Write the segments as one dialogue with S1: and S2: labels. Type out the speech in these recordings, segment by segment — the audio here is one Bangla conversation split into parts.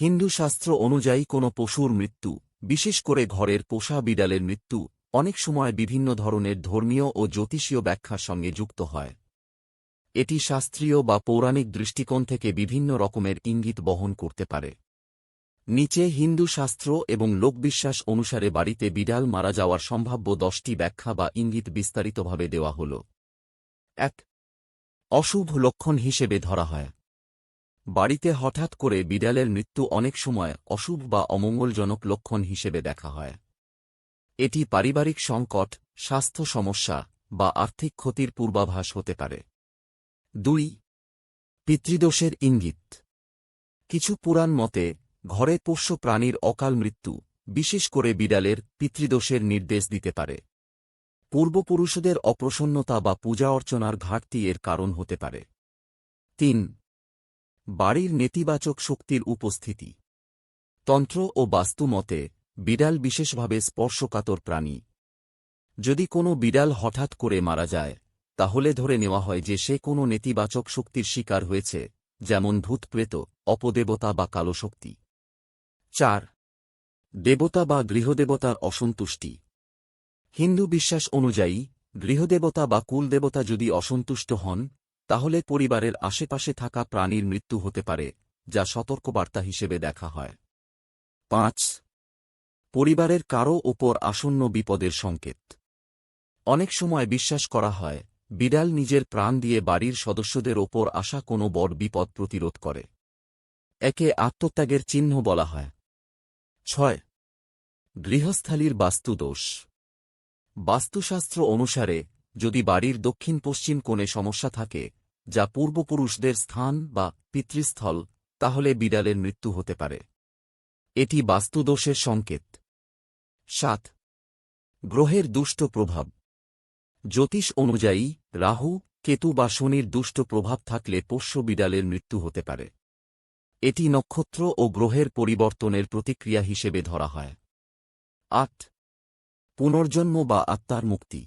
S1: হিন্দু শাস্ত্র অনুযায়ী কোনো পশুর মৃত্যু, বিশেষ করে ঘরের পোষা বিড়ালের মৃত্যু, অনেক সময় বিভিন্ন ধরনের ধর্মীয় ও জ্যোতিষীয় ব্যাখ্যার সঙ্গে যুক্ত হয়। এটি শাস্ত্রীয় বা পৌরাণিক দৃষ্টিকোণ থেকে বিভিন্ন রকমের ইঙ্গিত বহন করতে পারে। নিচে হিন্দু শাস্ত্র এবং লোকবিশ্বাস অনুসারে বাড়িতে বিড়াল মারা যাওয়ার সম্ভাব্য দশটি ব্যাখ্যা বা ইঙ্গিত বিস্তারিতভাবে দেওয়া হল। এক, অশুভ লক্ষণ হিসেবে ধরা হয়। বাড়িতে হঠাৎ করে বিড়ালের মৃত্যু অনেক সময় অশুভ বা অমঙ্গলজনক লক্ষণ হিসেবে দেখা হয়। এটি পারিবারিক সংকট, স্বাস্থ্য সমস্যা বা আর্থিক ক্ষতির পূর্বাভাস হতে পারে। দুই, পিতৃদোষের ইঙ্গিত। কিছু পুরাণ মতে, ঘরে পোষ্য প্রাণীর অকাল মৃত্যু বিশেষ করে বিড়ালের পিতৃদোষের নির্দেশ দিতে পারে। পূর্বপুরুষদের অপ্রসন্নতা বা পূজা অর্চনার ঘাটতি এর কারণ হতে পারে। তিন বাড়ির নেতিবাচক শক্তির উপস্থিতি। তন্ত্র ও বাস্তু মতে বিড়াল বিশেষভাবে স্পর্শকাতর প্রাণী। যদি কোনো বিড়াল হঠাৎ করে মারা যায়, তাহলে ধরে নেওয়া হয় যে সে কোনো নেতিবাচক শক্তির শিকার হয়েছে, যেমন ভূতপ্রেত, অপদেবতা বা কালো শক্তি। চার, দেবতা বা গৃহদেবতার অসন্তুষ্টি। হিন্দু বিশ্বাস অনুযায়ী, গৃহদেবতা বা কুলদেবতা যদি অসন্তুষ্ট হন তাহলে পরিবারের আশেপাশে থাকা প্রাণীর মৃত্যু হতে পারে, যা সতর্কবার্তা হিসেবে দেখা হয়। পাঁচ, পরিবারের কারও ওপর আসন্ন বিপদের সংকেত। অনেক সময় বিশ্বাস করা হয়, বিড়াল নিজের প্রাণ দিয়ে বাড়ির সদস্যদের ওপর আসা কোনো বড় বিপদ প্রতিরোধ করে। একে আত্মত্যাগের চিহ্ন বলা হয়। ছয়, গৃহস্থালীর বাস্তুদোষ। বাস্তুশাস্ত্র অনুসারে যদি বাড়ির দক্ষিণ পশ্চিম কোণে সমস্যা থাকে, যা পূর্বপুরুষদের স্থান বা পিতৃস্থল, তাহলে বিড়ালের মৃত্যু হতে পারে। এটি বাস্তুদোষের সংকেত। সাত। গ্রহের দুষ্ট প্রভাব। জ্যোতিষ অনুযায়ী, রাহু, কেতু বা শনির দুষ্ট প্রভাব থাকলে পোষ্য বিড়ালের মৃত্যু হতে পারে। এটি নক্ষত্র ও গ্রহের পরিবর্তনের প্রতিক্রিয়া হিসেবে ধরা হয়। আট। পুনর্জন্ম বা আত্মার মুক্তি।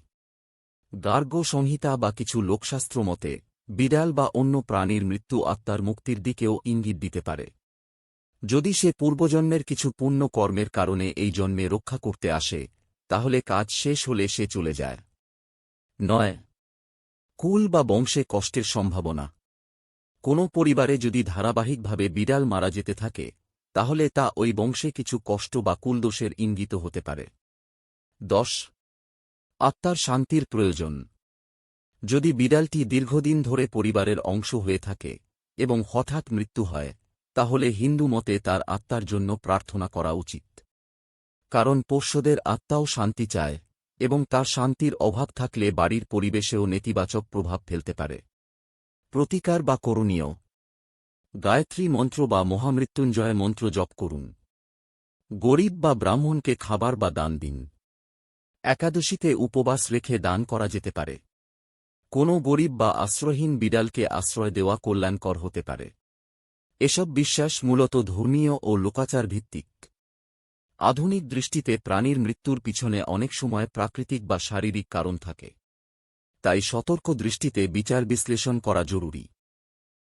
S1: গার্গ সংহিতা বা কিছু লোকশাস্ত্র মতে, বিড়াল বা অন্য প্রাণীর মৃত্যু আত্মার মুক্তির দিকেও ইঙ্গিত দিতে পারে। যদি সে পূর্বজন্মের কিছু পুণ্য কর্মের কারণে এই জন্মে রক্ষা করতে আসে, তাহলে কাজ শেষ হলে সে চলে যায়। নয়। কুল বা বংশে কষ্টের সম্ভাবনা। কোনো পরিবারে যদি ধারাবাহিকভাবে বিড়াল মারা যেতে থাকে, তাহলে তা ওই বংশে কিছু কষ্ট বা কুলদোষের ইঙ্গিত হতে পারে। দশ। আত্মার শান্তির প্রয়োজন। যদি বিড়ালটি দীর্ঘদিন ধরে পরিবারের অংশ হয়ে থাকে এবং হঠাৎ মৃত্যু হয়, তাহলে হিন্দু মতে তার আত্মার জন্য প্রার্থনা করা উচিত। কারণ পোষ্যদের আত্মাও শান্তি চায় এবং তার শান্তির অভাব থাকলে বাড়ির পরিবেশেও নেতিবাচক প্রভাব ফেলতে পারে। প্রতিকার বা করণীয়। গায়ত্রী মন্ত্র বা মহামৃত্যুঞ্জয় মন্ত্র জপ করুন। গরিব বা ব্রাহ্মণকে খাবার বা দান দিন। একাদশীতে উপবাস রেখে দান করা যেতে পারে। কোনো গরিব বা আশ্রয়হীন বিড়ালকে আশ্রয় দেওয়া কল্যাণকর হতে পারে। এসব বিশ্বাস মূলত ধর্মীয় ও লোকাচার ভিত্তিক আধুনিক দৃষ্টিতে প্রাণীর মৃত্যুর পিছনে অনেক সময় প্রাকৃতিক বা শারীরিক কারণ থাকে। তাই সতর্ক দৃষ্টিতে বিচার বিশ্লেষণ করা জরুরি।